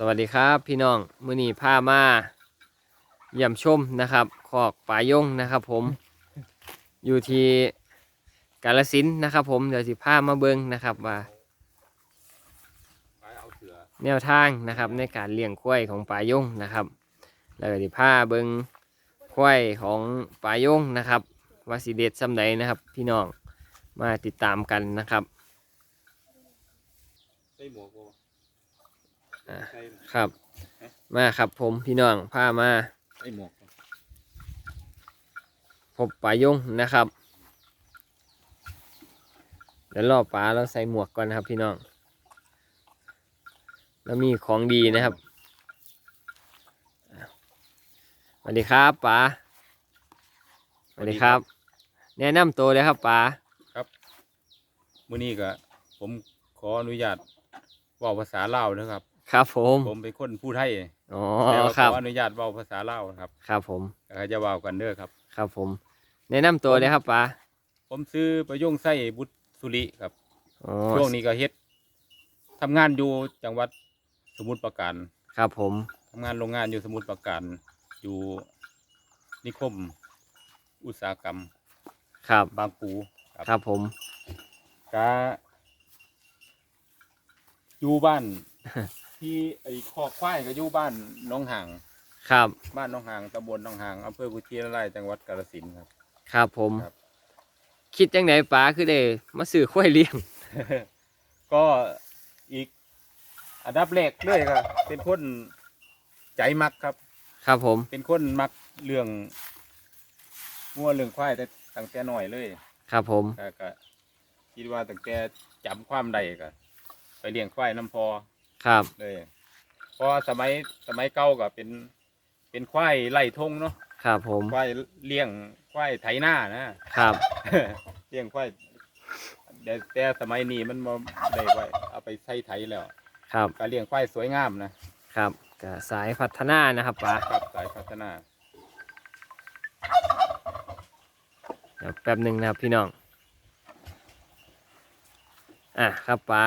สวัสดีครับพี่น้องมือนี้พามาเยี่ยมชมนะครับคอกป่ายงนะครับ ผม อยู่ที่กาลสินธุ์นะครับ ผมเดี๋ยวสิพามาเบิงนะครับว่า แนวทางนะครับในการเลี้ยงควายของป่ายงนะครับ แล้วก็สิพาเบิงควายของป่ายงนะครับว่าสิเด็ดซำใดนะครับ พี่น้องมาติดตามกันนะครับใส่หมวกบ่ อ่าใส่ครับ มาครับผมพี่น้องพามาใส่หมวกพบป่ายงนะครับเดี๋ยวรอป๋าเราใส่หมวกก่อนนะครับ พี่น้อง แล้วมีของดีนะครับอะสวัสดีครับป๋าสวัสดีครับ แนะนำตัวเลยครับป๋ามื้อนี้ก็ผมขออนุญาตเว้าภาษาลาวนะครับ ครับผม ผมเป็นคนผู้ไทยอ๋อ แต่ว่าครับขออนุญาตเว้าภาษาลาวนะครับครับผม ก็จะเว้ากันเด้อครับ ครับผม แนะนำตัวเลยครับป๋าผมซื้อประยงไส้บุตรสุริครับ อ๋อช่วงนี้ก็เฮ็ดทำงานอยู่จังหวัดสมุทรปราการครับผม ทำงานโรงงานอยู่สมุทรปราการอยู่นิคม อุตสาหกรรม ครับ บางปูครับ ครับผม ก็อยู่บ้าน ที่ไอ้คอกควายก็อยู่บ้านหน้องห่าง ครับ บ้านหน้องห่างตำบลหน้องห่างอำเภอกุชินารายจังหวัดกาฬสินธุ์ครับ ครับผม ครับ คิดจังไหนป๋าคือได้มาซื้อควายเลี้ยง ก็อีกอันดับแรกเลยครับเป็นคนใจมักครับ ครับผม เป็นคนมักเรื่องงัวเรื่องควายแต่ตั้งแต่น้อยเลยครับผม ก็ก็คิดว่าตั้งแต่จำความได้ก็ไปเลี้ยงควายน้ำพอ ครับ เลยเพราะสมัยสมัยเก่าก็เป็น เป็นควายไล่ทงเนาะครับผม ควายเลี้ยงควายไถนานะครับ เลี้ยงควายแต่แต่สมัยนี้มันมาได้ไว้เอาไปใช้ไถแล้วครับก็เลี้ยงควายสวยงามนะครับก็สายพัฒนานะครับป๋าครับสายพัฒนาเดี๋ยวแป๊บหนึ่งนะครับพี่น้อง อะครับป๋า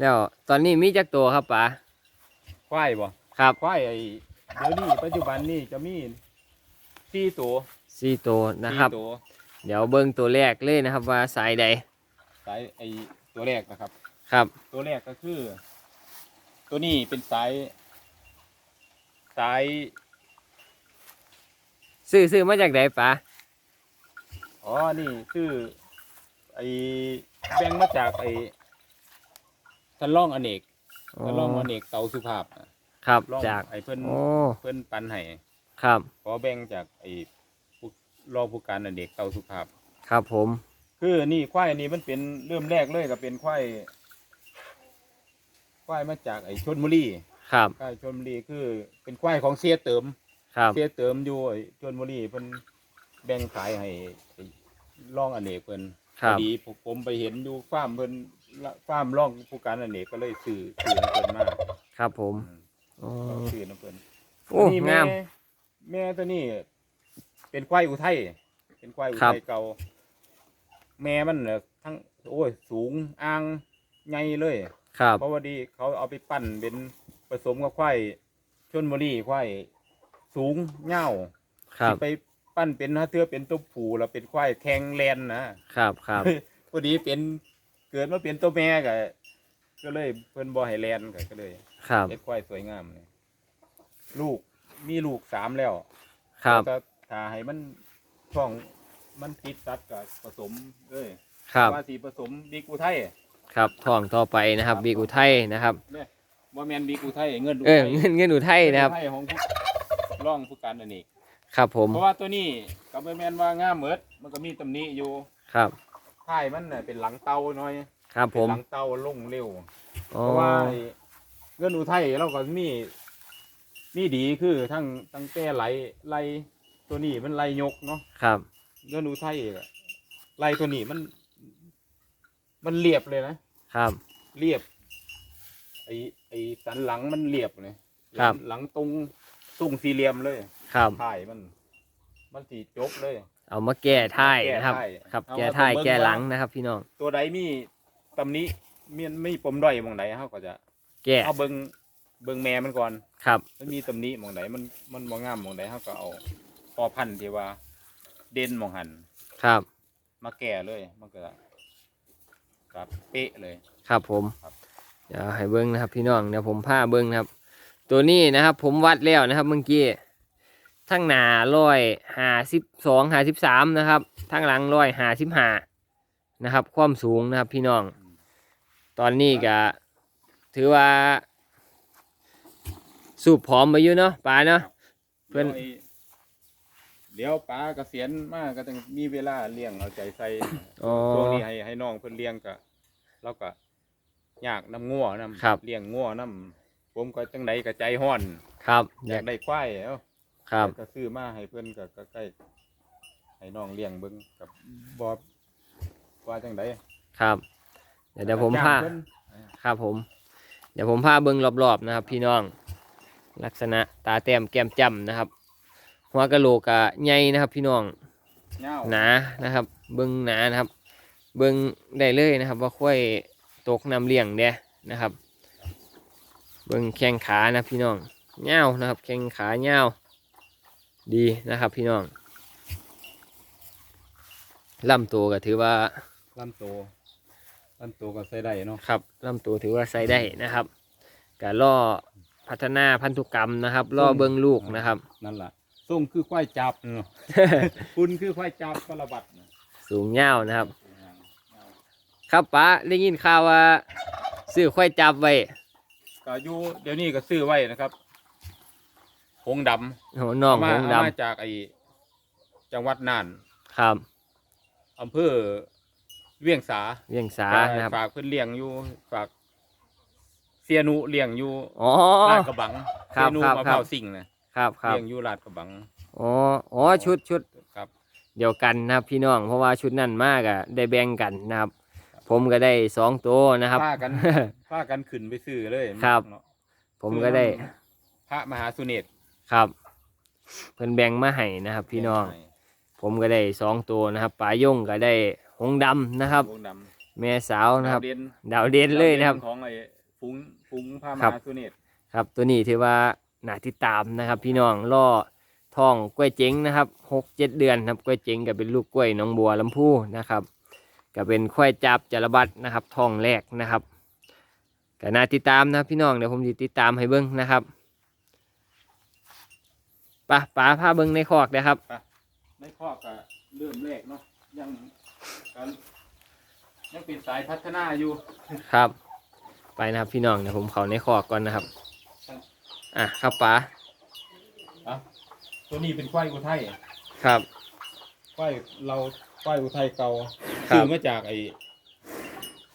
แล้วตอนนี้มีจักตัวครับป๋าควายบ่ครับควายไอ้เดี๋ยวนี้ปัจจุบันนี่จะมีสี่ตัวสี่ตัวนะครับ สี่ตัวเดี๋ยวเบิ้งตัวแรกเลยนะครับ ว่าสายใดสายไอ้ตัวแรกนะครับ ครับ ตัวแรกก็คือ ตัวนี้เป็นสายสายซื้อซื้อมาจากไหนป๋าอ๋อนี่คือไอแบ่งมาจากไอ ทันล่องอเนกทันล่องอเนกเตาสุภาพอะครับล่องจากไอเพิ่นโอ้เพิ่นปันให้ครับขอแบ่งจากไอผู้รองผู้การอเนกเตาสุภาพ ครับผม คือนี่ควายอันนี้มันเป็นเริ่มแรกเลยก็เป็นควายควายมาจากไอชนบุรีครับควายชนบุรีคือ เป็นควายของเสียเติม ครับ เสียเติมอยู่ไอ้ชนบุรีเพิ่นแบ่งขายให้ไอ้ร่องอเนกเพิ่นครัพอบดีผมผมไปเห็นอยู่ฟาร์มเพิ่นละ ฟาร์มร่องผู้การอเนกก็เลยซื้อซื้อน้ำเพิ่นมาครับผมอืมโอ้ก็ซื้อน้ำเพิ่นโอ้ตัวนี้แม่งาม แม่ตัวนี้ เป็นควายอุทัยเป็นควายอุครับทัยเก่า แม่มันน่ะทั้งโอ้ยสูงอ่างใหญ่เลย ครับ เพราะว่าดีเขาเอาไปปั้นเป็นผสมกับควายชนบุรีควายสูงเง่าวครับสิไปปั้นเป็นถ้าเทือเป็นตัวผูแล้วเป็นควายแข็งแลนนะครับครับพอดีเป็น เกิดมาเป็นตัวแม่ก็ก็เลยเพิ่นบ่ให้แลนก็ก็เลยครับ เฮ็ดควายสวยงามเลยลูกมีลูกสามแล้วครับแล้วก็ถ้าให้มันช่องมันติดสัดกับผสมเลยครับว่าสีผสมบีกูไทยครับท่องต่อไปนะครับบีกุไทยนะครับเนี่ยว่าแมนบีกูไทยเงินดูเออไทยเงินเงินอุทัยนะครับเงินอุทัยของผู้ร่องผู้การอันนี้ครับผมเพราะว่าตัวนี้ก็บ่แม่นว่างามเหมิดมันก็มีตำหนิอยู่ ครับ ท้ายมันน่ะเป็นหลังเตาหน่อยครับผเป็นมหลังเตาลงเร็ว อ๋อเพราะว่าไอ้เงินอุทัยเราก็มีมีดีคือทั้งตั้งแต่ไหลไหลตัวนี้มันไหลยกเนาะครับ เงินอุทัยก็ไหลตัวนี้มัน มันเรียบเลยนะ ครับ เรียบ ไอ้ไอ้สันหลังมันเรียบเลยครับหลังตรงตรงสี่เหลี่ยมเลยครับท้ายมัน มันสีจบเลย เอามาแก้ท้ายนะครับแก้ท้ายครับเอามาแก้ท้ายเบิ่งแก้หลังว่านะครับ พี่น้อง ตัวใดมีตำหนี้มีมีปมด้อยหมองไหนเขาก็จะแก้เอาเบิงเบิ่งแม่มันก่อนครับมันมีตำหนิหมองไหนมันมันบ่งามหมองไหนเฮาก็เอาพอพันธุ์ที่ว่า เด่นหมองหันครับ มาแก่เลยมันก็ครับเป๊ะเลย ครับผมครับเดี๋ยวให้เบิ้งนะครับ พี่น้องเดี๋ยวผมพาเบิ้งนะครับ ตัวนี้นะครับ ผมวัดแล้วนะครับเมื่อกี้ ทั้งหน้าร้อยห้าสิบสองห้าสิบสามนะครับทั้งหลังร้อยห้าสิบห้านะครับ ความสูงนะครับพี่น้อง ตอนนี้ก็ถือว่า สูบผอมไปอยู่เนาะป๋าเนาะเพิ่นดี๋ยวไอ้เดี๋ยวป้าเกษียณมากก็ต้องมีเวลาเลี้ยงเอาใจใส่อ๋อช่วงนี้ให้ให้น้องเพิ่นเลี้ยงก็เราก็ยากน้ำงัวน้ำครับเลี้ยงงัวน้ำผมก็จังไดก็ใจห้อน ครับอายอยากกได้ควายเอ้า ครับ ก็ซื้อมาให้เพิ่นก็ก็ใกล้ให้น้องเลี้ยงเบิ่งกับบ่ว่าจังไดครับ เดี๋ยวเดี๋ยวผมพาจ้งเพิ่นครับผม เดี๋ยวผมพาเบิ้งรอบๆนะครับ พี่น้อง ลักษณะตาแต้มแก้มจ้ำนะครับ หัวกะโหลกกะใหญ่นะครับ พี่น้องยาวหนานะครับ เบิ้งหนานะครับ เบิ้งได้เลยนะครับ ว่าค่อยตกน้ำเลี้ยงเด้นะครับ เบิ้งแข้งขานะพี่น้องเงาวนะครับ แข้งขาเงาว ดีนะครับพี่น้องลำตัวก็ถือว่าลำโตวลำโตวก็ใส่ได้เนาะครับลำตัวถือว่าใส่ได้นะครับการล่อพัฒนาพันธุกรรมนะครับล่อเบิ้งลูกนะครับ นั่นล่ะส่งคือควายจับเนาะคุณคือควายจับกระบัดน่ะสูงเงาวนะครับ ครับป้าได้ยินข่าวว่าซื้อควายจับไว้ก็อยู่เดี๋ยวนี้ก็ซื้อไว้นะครับ หงส์ดำโหน้องมาหงส์ดเอามาจากไอจังหวัดน่านำครับ อำเภอเวียงสาเวียงสานะครับ ฝากเพื่อนเลี้ยงอยู่ฝากเสียนุเลี้ยงอยู่อ๋อ ลาดกระบังครับเสียนุครับมะครัพบร้าวสิ่งนะครับครับเลี้ยงอยู่ลาดกระบัง อ๋ออ๋อชุดชุดครับ เดียวกันนะครับพี่น้องเพราะว่าชุดนั่นมากอะได้แบ่งกันนะครับ ผมก็ได้สองตัวนะครับ พากัน พากันขึ้นไปซื้อเลยครับ เนาะผมก็ได้ พระมหาสุเนศ ครับ เพิ่นแบ่งมาให้นะครับ พี่น้อง ผมก็ได้สองตัวนะครับปลาย่งก็ได้หงส์ดำนะครับ วงดำแม่สาวนะครับ ดาวเด่นดาวเด่นเลยนะครับดาวด่ของไอ้ฟุ้งฟุ้งพระมครับหาสุเนศครับ ตัวนี้ถือว่าหนาติดตามนะครับ พี่น้องล่อทองกล้วยเจ๋งนะครับหกเจ็ดเดือนครับกล้วยเจ๋งก็เป็นลูกกล้วยหน้องบัวลำพูนะครับก็เป็นควายจับจระบัดนะครับทองแรกนะครับก็น่าติดตามนะครับพี่น้องเดี๋ยวผมจะติดตามให้เบิ้งนะครับ ปะป๋าพาเบิ้งในคอกนะครับ ในข้อก็เริ่มแรกเนาะยังกันยังเป็นสายพัฒนาอยู่ ครับ ไปนะครับพี่น้องเดี๋ยวผมเขาในคอกก่อนนะครับ อะครับป๋าอะตัวนี้เป็นควายอุทัยครับควายเราควายอุทัยเก่าครับ ซื้อมาจากไอ้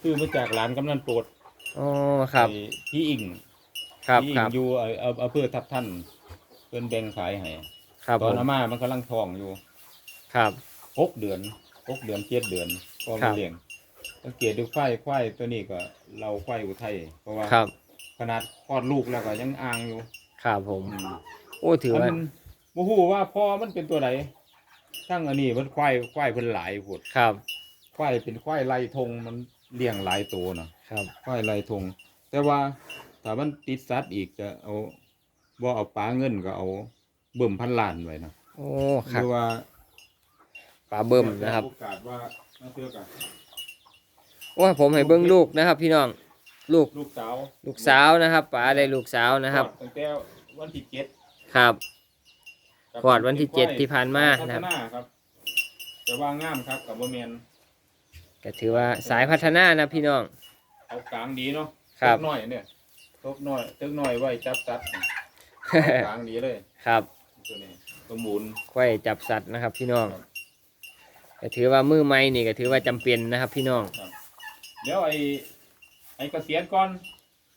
ซื้อมาจากร้านกำนันโปรดอ๋อครับไอ้พี่อิงครับพี่อิคงรับอยู่ไอ้เอาเอาเพื่อทับท่าน เพิ่นแบ่งขายให้ครับตอนผมอาม่ามันกำลังท้องอยู่ครับ หกเดือนหกเดือนเจ็ดเดือนก็ครัมาบ เลี้ยงสังเกตดูควายควายตัวนี้ก็เราควายอุทัยเพราะว่าครับ ขนาดคลอดลูกแล้วก็ยังอ่างอยู่ครับผม อืม โอ้ถือว่ามันบ่ฮู้ว่าพ่อมันเป็นตัวไหนทั้งอันนี้มันควายควายเพิ่นหลายพุดครับควายเป็นควายไล่ทงมันเลี้ยงหลายตัวนะครับ ควายไล่ทงแต่ว่าถ้ามันติดสัตว์อีกจะเอา บ่เอาปลาเงินก็เอาเบิ่มพันล้านไว้นะโอ้หครับรือว่าปลาเบิ่มนะครับ โอกาสว่าน่าเชื่อกันโอ้ยผมให้เบิ้งลูกนะครับ พี่น้องลูกลูกสาวลูกสาวนะครับป๋าได้ลูกสาวนะครับ ตั้งแต่วันที่เจ็ดครับครับคลอดวันที่เจ็ดที่ผ่านมานะครับพัฒนาครับแต่ว่างามครับกับบ่แม่นก็ถือว่าสายพัฒนานะพี่น้อง เอากลางดีเนาะครับตึกน้อยเนี่ยตึกน้อยตึกน้อยไว้จับสัตว์เอา กลางดีเลยครับตัวนี้สมบูรณ์ควายจับสัตว์นะครับ พี่น้องก็ถือว่ามือไม้นี่ก็ถือว่าจำเป็นนะครับ พี่น้องเดี๋ยวไอ้ไอ้เกษียณก่อน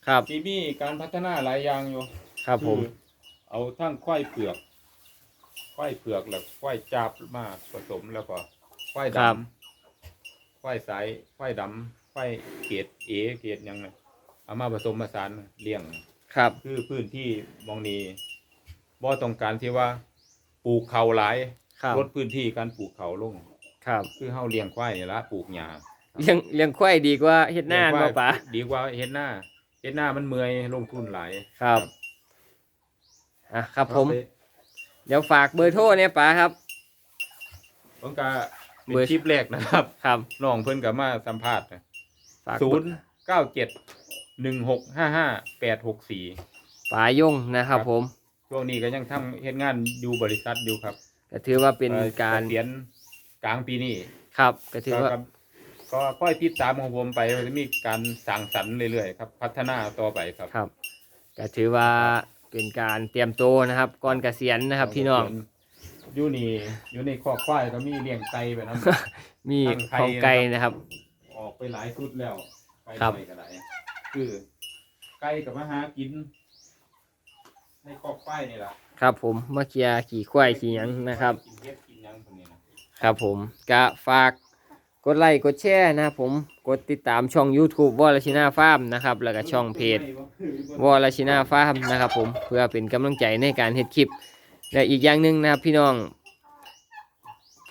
ครับที่มีการพัฒนาหลายอย่างอยู่ ครับผมอเอาทั้งควายเผือกควายเผือกแล้วควายจับมาผสมแล้วก็ควายดำควายสายควายดำควายเกรดเอเกรดหยังไงเอามาผสมผสานเลี้ยง ครับคือพื้นที่มองนี้บ่ต้องการที่ว่าปลูกเขาหลายครับลดพื้นที่การปลูกเขาลง ครับคือเฮาเลี้ยงควายนี่ละปลูกหญ้าเลี้ยงเลี้ยงควายดีกว่าเฮ็ดหน้าเลี้ยงควเนาะป๋าดีกว่าเฮ็ดหน้าเฮ็ดหน้ามันเมื่อยลงทุนหลายครับอะครับผมเอาไปเดี๋ยวฝากเบอร์โทรเนี่ยป๋าครับผมก็เป็นเบอร์คลิปแรกนะครับครับน้องเพิ่นก็มาสัมภาษณ์นะฝากศูนย์เก้าเจ็ด หนึ่งหกห้าห้าแปดหกสี่ป๋ายงนะครับ ครับ ผมช่วงนี้ก็ยังทำเฮ็ดงานอยู่บริษัทอยู่ครับก็ถือว่าเป็นการเรียนกลางปีนี้ครับก็ถือว่าก็ก็ค่อยติดตามของผมไปมันจะมีการสั่งสรรค์เรื่อยๆครับ พัฒนาต่อไปครับ ครับก็ถือว่าเป็นการเตรียมตัวนะครับก่อนเกษียณนะครับพี่น้องอยู่นี่อยู่ในคอกควายก็มีเลี้ยงไก่ไปนะมีตั้งไข่ของไก่นะครับ ออกไปหลายชุดแล้วไก่ครับหน่อยก็ได้ คือไก่กับมาหากิน ในคอกควายนี่แหละครับผมเมื่อกี้ขี่ควายขี่หยังนะครับ กินเฮ็ดกินหยังพวกนี้นะครับผมก็ฝากกดไลค์กดแชร์นะครับผมกดติดตามช่อง YouTube วอลชินาฟาร์มนะครับแล้วก็ช่องเพจวอลชินาฟาร์มนะครับผมเพื่อเป็นกำลังใจในการเฮ็ดคลิป และอีกอย่างหนึ่งนะครับพี่น้อง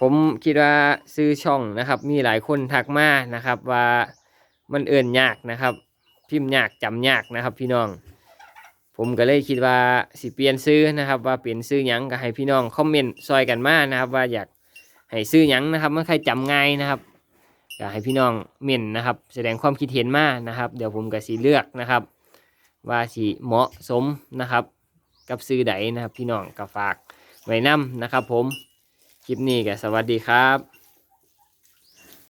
ผมคิดว่าซื้อช่องนะครับ มีหลายคนทักมานะครับว่ามันเอื่นยากนะครับ พิมพ์ยากจำยากนะครับ พี่น้อง ผมก็เลยคิดว่าสิเปลี่ยนซื้อนะครับ ว่าเปลี่ยนซื้อหยังก็ให้พี่น้องคอมเมนต์ซอยกันมานะครับ ว่าอยากให้ซื้อหยังนะครับมันใครจำง่ายนะครับอยากให้พี่น้องเม่นนะครับ แสดงความคิดเห็นมานะครับ เดี๋ยวผมก็สิเลือกนะครับ ว่าสิเหมาะสมนะครับ กับซื้อใดนะครับ พี่น้องก็ฝากไว้นํนะครับ ผมคลิปนี้ก็สวัสดีครับ